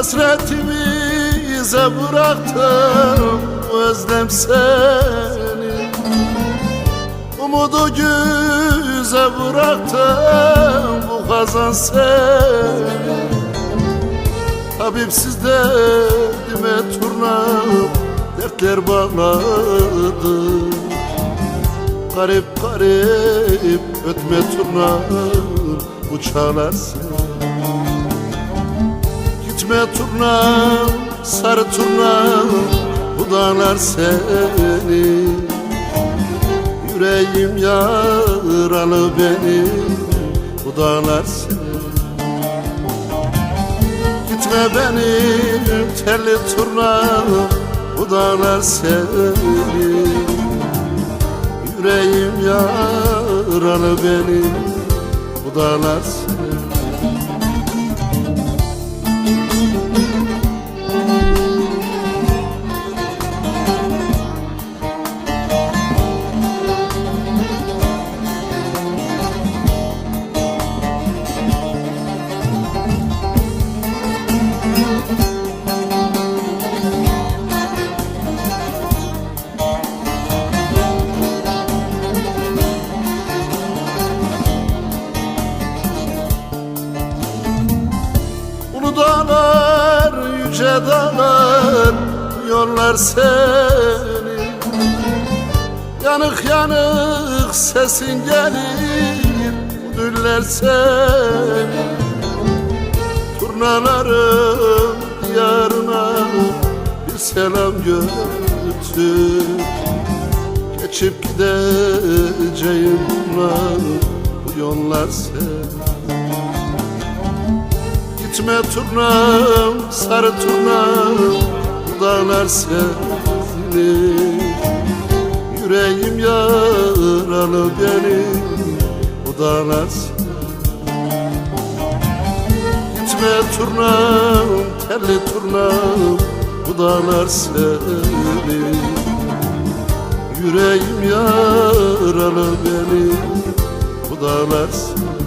Hasretimize bıraktım özlem seni. Umudu güze bıraktım bu kazan seni. Habibsiz derdime turnam dertler bağladı Garip garip ötme turnam bu çalar seni Gitme turnam sarı turnam bu seni. Yüreğim yaralı benim bu dağlar seni. Gitme benim telli turnam bu seni. Yüreğim yaralı benim bu dağlar seni dağlar, yüce dağlar yollar seni. Yanık yanık sesin gelir düller seni. Turnaların yarına bir selam götür. Geçip gideceğim bunlar bu yollar seni Gitme turnam, sarı turnam dağlar seni Yüreğim yaralı benim Bu dağlar Gitme turnam, telli turnam Bu dağlar seni Yüreğim yaralı benim Bu dağlar seni